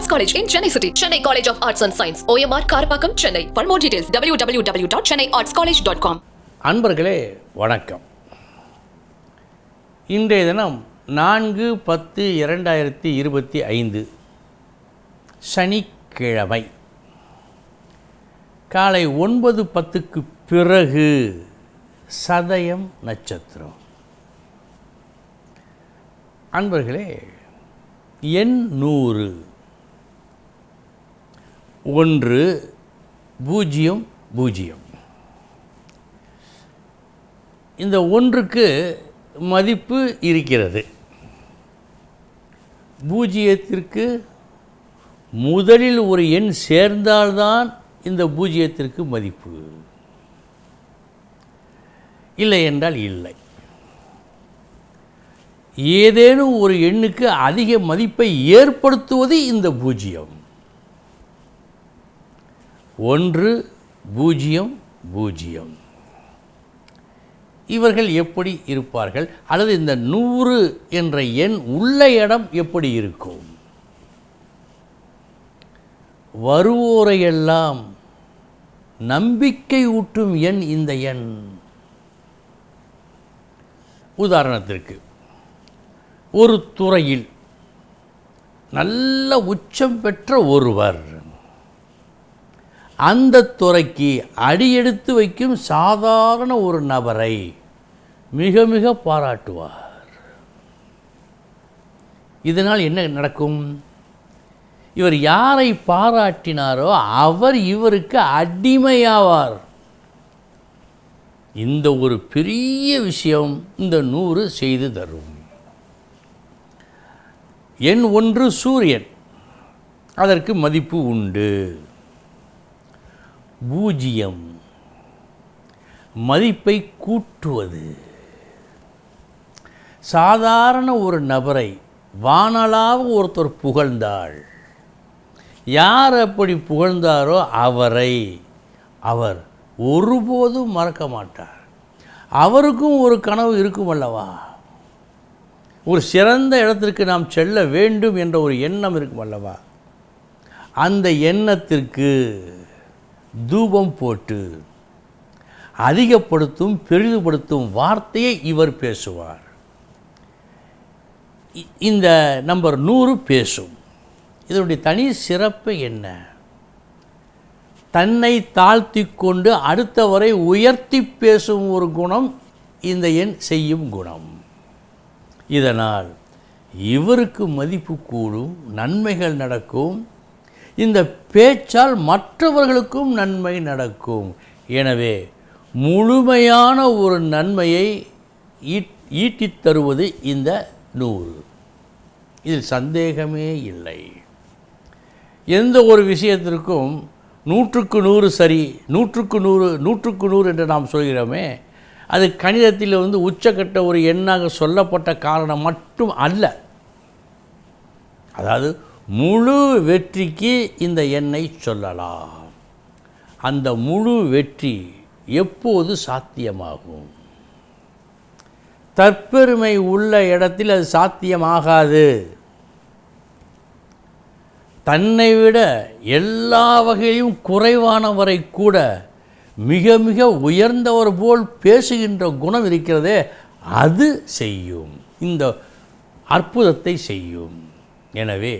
Arts college in Chennai city Chennai college of arts and science OMR Karapakkam Chennai for more details W W W dot Chennai arts college dot com அன்பர்களே வணக்கம் இன்றைய தினம் நான்கு பத்து இரண்டாயிரத்தி இருபத்தி ஐந்து சனிக்கிழமை காலை ஒன்பது பத்துக்கு பிறகு சதயம் நட்சத்திரம் அன்பர்களே எண் நூறு ஒன்று பூஜ்ஜியம் பூஜ்ஜியம். இந்த ஒன்றுக்கு மதிப்பு இருக்கிறது. பூஜ்ஜியத்திற்கு முதலில் ஒரு எண் சேர்ந்தால்தான் இந்த பூஜ்ஜியத்திற்கு மதிப்பு. இல்லை என்றால் இல்லை. ஏதேனும் ஒரு எண்ணுக்கு அதிக மதிப்பை ஏற்படுத்துவது இந்த பூஜ்ஜியம். ஒன்று பூஜ்ஜியம் பூஜ்ஜியம். இவர்கள் எப்படி இருப்பார்கள்? அல்லது இந்த நூறு என்ற எண் உள்ள இடம் எப்படி இருக்கும்? வருவோரையெல்லாம் நம்பிக்கை ஊட்டும் எண் இந்த எண். உதாரணத்திற்கு ஒரு துறையில் நல்ல உச்சம் பெற்ற ஒருவர் அந்த துறைக்கு அடியெடுத்து வைக்கும் சாதாரண ஒரு நபரை மிக மிக பாராட்டுவார். இதனால் என்ன நடக்கும்? இவர் யாரை பாராட்டினாரோ அவர் இவருக்கு அடிமையாவார். இந்த ஒரு பெரிய விஷயம் இந்த நூறு செய்து தரும். எண் ஒன்று சூரியன். அதற்கு மதிப்பு உண்டு. பூஜ்ஜியம் மதிப்பை கூட்டுவது. சாதாரண ஒரு நபரை வானலாக ஒருத்தர் புகழ்ந்தாள் யார் அப்படி புகழ்ந்தாரோ அவரை அவர் ஒருபோதும் மறக்க மாட்டார். அவருக்கும் ஒரு கனவு இருக்கும் அல்லவா? ஒரு சிறந்த இடத்திற்கு நாம் செல்ல வேண்டும் என்ற ஒரு எண்ணம் இருக்கும் அல்லவா? அந்த எண்ணத்திற்கு தூபம் போட்டு அதிகப்படுத்தும் பெரிதுபடுத்தும் வார்த்தையை இவர் பேசுவார். இந்த நம்பர் நூறு பேசும். இதனுடைய தனி சிறப்பு என்ன? தன்னை தாழ்த்தி கொண்டு அடுத்தவரை உயர்த்தி பேசும் ஒரு குணம் இந்த எண் செய்யும் குணம். இதனால் இவருக்கு மதிப்பு கூடும் நன்மைகள் நடக்கும் இந்த பேச்சால் மற்றவர்களுக்கும் நன்மை நடக்கும். எனவே முழுமையான ஒரு நன்மையை ஈட் ஈட்டித் தருவது இந்த நூறு. இதில் சந்தேகமே இல்லை. எந்த ஒரு விஷயத்திற்கும் நூற்றுக்கு நூறு சரி நூற்றுக்கு நூறு நூற்றுக்கு நூறு என்று நாம் சொல்கிறோமே அது கணிதத்தில் வந்து உச்சக்கட்ட ஒரு எண்ணாக சொல்லப்பட்ட காரணம் மட்டும் அல்ல. அதாவது முழு வெற்றிக்கு இந்த எண்ணை சொல்லலாம். அந்த முழு வெற்றி எப்போது சாத்தியமாகும்? தற்பெருமை உள்ள இடத்தில் அது சாத்தியமாகாது. தன்னை விட எல்லா வகையிலும் குறைவானவரை கூட மிக மிக உயர்ந்தவர் போல் பேசுகின்ற குணம் இருக்கிறதே அது செய்யும். இந்த அற்புதத்தை செய்யும். எனவே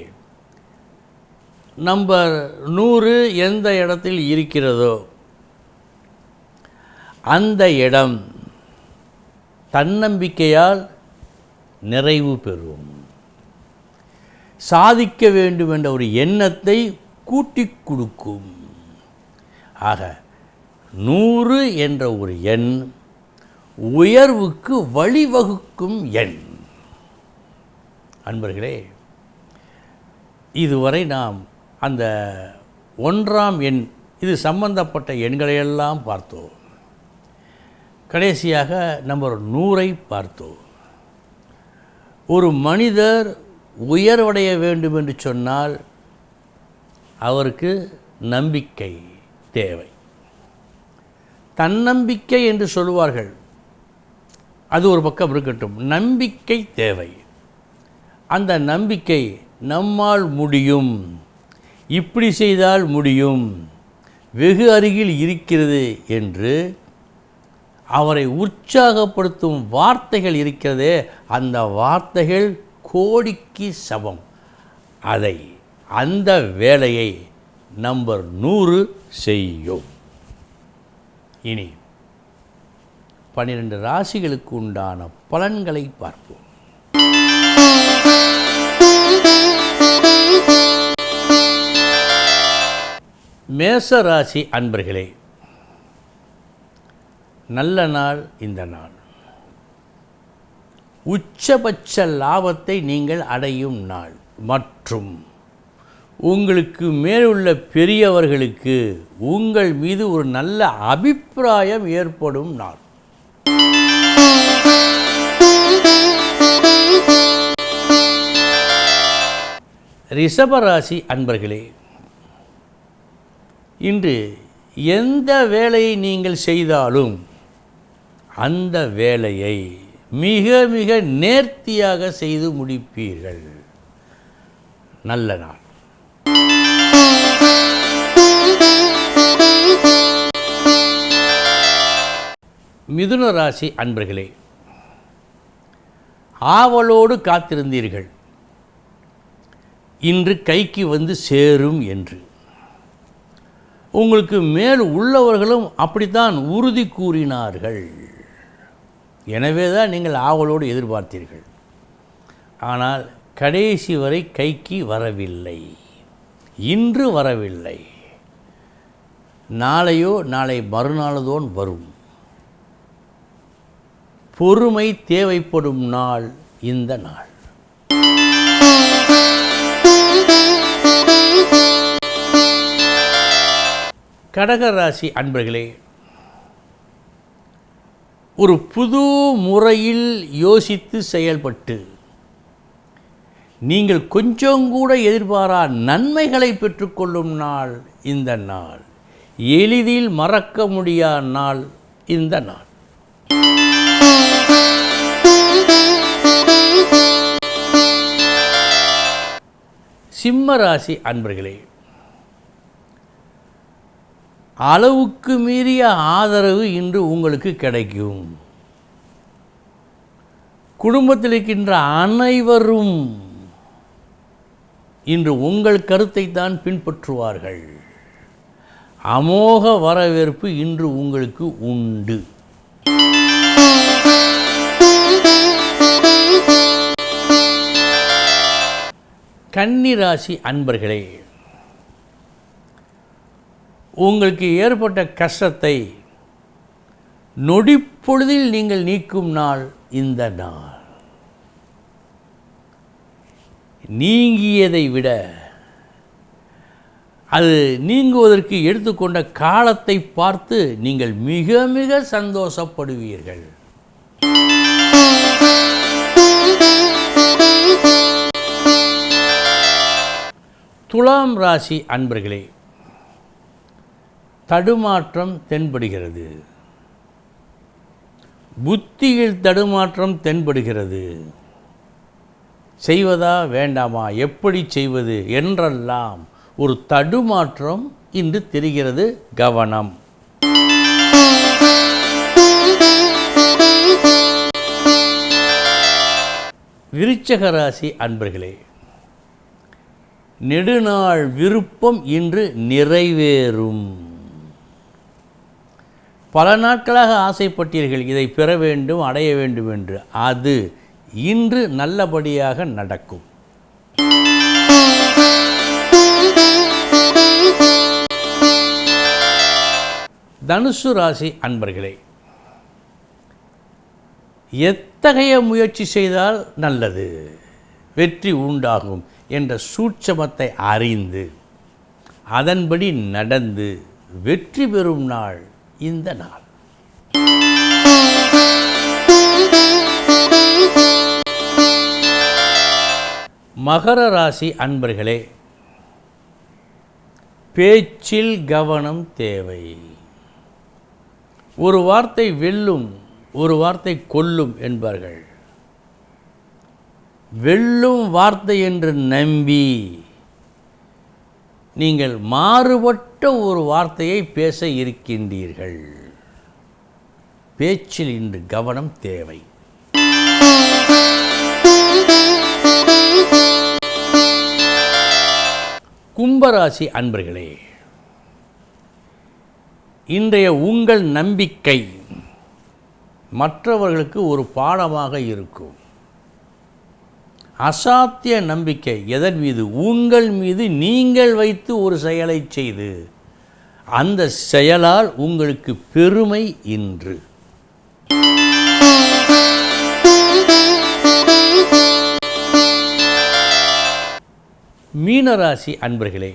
நம்பர் நூறு எந்த இடத்தில் இருக்கிறதோ அந்த இடம் தன்னம்பிக்கையால் நிறைவு பெறும். சாதிக்க வேண்டும் என்ற ஒரு எண்ணத்தை கூட்டி கொடுக்கும். ஆக நூறு என்ற ஒரு எண் உயர்வுக்கு வழிவகுக்கும் எண். அன்பர்களே இதுவரை நாம் அந்த ஒன்றாம் எண் இது சம்பந்தப்பட்ட எண்களையெல்லாம் பார்த்தோம். கடைசியாக நம்பர் நூறை பார்த்தோம். ஒரு மனிதர் உயர்வடைய வேண்டும் என்று சொன்னால் அவருக்கு நம்பிக்கை தேவை. தன்னம்பிக்கை என்று சொல்வார்கள் அது ஒரு பக்கம் இருக்கட்டும். நம்பிக்கை தேவை. அந்த நம்பிக்கை நம்மால் முடியும். இப்படி செய்தால் முடியும். வெகு அருகில் இருக்கிறது என்று அவரை உற்சாகப்படுத்தும் வார்த்தைகள் இருக்கிறதே அந்த வார்த்தைகள் கோடிக்கு சமம். அதை அந்த வேலையை நம்பர் நூறு செய்யும். இனி பன்னிரண்டு ராசிகளுக்கு உண்டான பலன்களை பார்ப்போம். மேச ராசி அன்பர்களே நல்ல நாள் இந்த நாள். உச்சபட்ச லாபத்தை நீங்கள் அடையும் நாள் மற்றும் உங்களுக்கு மேலுள்ள பெரியவர்களுக்கு உங்கள் மீது ஒரு நல்ல அபிப்பிராயம் ஏற்படும் நாள். ரிஷபராசி அன்பர்களே இன்று எந்த வேலையை நீங்கள் செய்தாலும் அந்த வேலையை மிக மிக நேர்த்தியாக செய்து முடிப்பீர்கள். நல்ல நாள். மிதுன ராசி அன்பர்களே ஆவலோடு காத்திருந்தீர்கள். இன்று கைக்கு வந்து சேரும் என்று. உங்களுக்கு மேல் உள்ளவர்களும் அப்படித்தான் உறுதி கூறினார்கள். எனவே தான் நீங்கள் ஆவலோடு எதிர்பார்த்தீர்கள். ஆனால் கடைசி வரை கைக்கு வரவில்லை. இன்று வரவில்லை. நாளையோ நாளை மறுநாளதோன் வரும். பொறுமை தேவைப்படும் நாள் இந்த நாள். கடகராசி அன்பர்களே ஒரு புது முறையில் யோசித்து செயல்பட்டு நீங்கள் கொஞ்சம் கூட எதிர்பாரா நன்மைகளை பெற்றுக்கொள்ளும் நாள் இந்த நாள். எளிதில் மறக்க முடியாத நாள் இந்த நாள். சிம்ம ராசி அன்பர்களே அளவுக்கு மீறிய ஆதரவு இன்று உங்களுக்கு கிடைக்கும். குடும்பத்தில் இருக்கின்ற அனைவரும் இன்று உங்கள் கருத்தை தான் பின்பற்றுவார்கள். அமோக வரவேற்பு இன்று உங்களுக்கு உண்டு. கன்னிராசி அன்பர்களே உங்களுக்கு ஏற்பட்ட கஷ்டத்தை நொடிப்பொழுதில் நீங்கள் நீக்கும் நாள் இந்த நாள். நீங்கியதை விட அது நீங்குவதற்கு எடுத்துக்கொண்ட காலத்தை பார்த்து நீங்கள் மிக மிக சந்தோஷப்படுவீர்கள். துலாம் ராசி அன்பர்களே தடுமாற்றம் தென்படுகிறது. புத்தியில் தடுமாற்றம் தென்படுகிறது. செய்வதா வேண்டாமா? எப்படி செய்வது? என்றெல்லாம் ஒரு தடுமாற்றம் இன்று தெரிகிறது கவனம். விருச்சக ராசி அன்பர்களே நெடுநாள் விருப்பம் இன்று நிறைவேறும். பல நாட்களாக ஆசைப்பட்டீர்கள் இதை பெற வேண்டும் அடைய வேண்டும் என்று. அது இன்று நல்லபடியாக நடக்கும். தனுசு ராசி அன்பர்களே எத்தகைய முயற்சி செய்தால் நல்லது? வெற்றி உண்டாகும் என்ற சூட்சமத்தை அறிந்து அதன்படி நடந்து வெற்றி பெறும் நாள் இந்த நாள். மகர ராசி அன்பர்களே பேச்சில் கவனம் தேவை. ஒரு வார்த்தை வெல்லும் ஒரு வார்த்தை கொல்லும் என்பார்கள். வெல்லும் வார்த்தை என்று நம்பி நீங்கள் மாறுபட்ட ஒரு வார்த்தையை பேச இருக்கின்றீர்கள். பேச்சில் இன்று கவனம் தேவை. கும்பராசி அன்பர்களே இன்றைய உங்கள் நம்பிக்கை மற்றவர்களுக்கு ஒரு பாடமாக இருக்கும். அசாத்திய நம்பிக்கை. எதன் மீது? உங்கள் மீது நீங்கள் வைத்து ஒரு செயலை செய்து. அந்த செயலால் உங்களுக்கு பெருமை இன்று. மீனராசி அன்பர்களே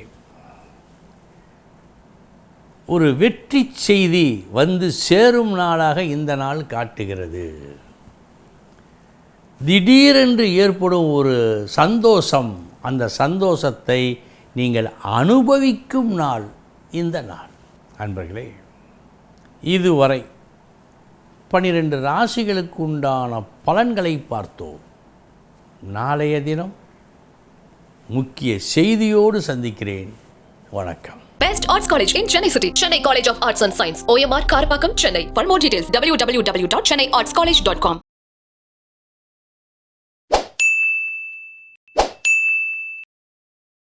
ஒரு வெற்றி செய்தி வந்து சேரும் நாளாக இந்த நாள் காட்டுகிறது. திடீரென்று ஏற்படும் ஒரு சந்தோஷம் அந்த சந்தோஷத்தை நீங்கள் அனுபவிக்கும் நாள் இந்த நாள் அன்பர்களே இதுவரை பன்னிரெண்டு ராசிகளுக்கு உண்டான பலன்களை பார்த்தோம் நாளைய தினம் முக்கிய செய்தியோடு சந்திக்கிறேன் வணக்கம் best arts college in Chennai city Chennai college of arts and science OMR Karapakkam Chennai for more details W W W dot Chennai arts college dot com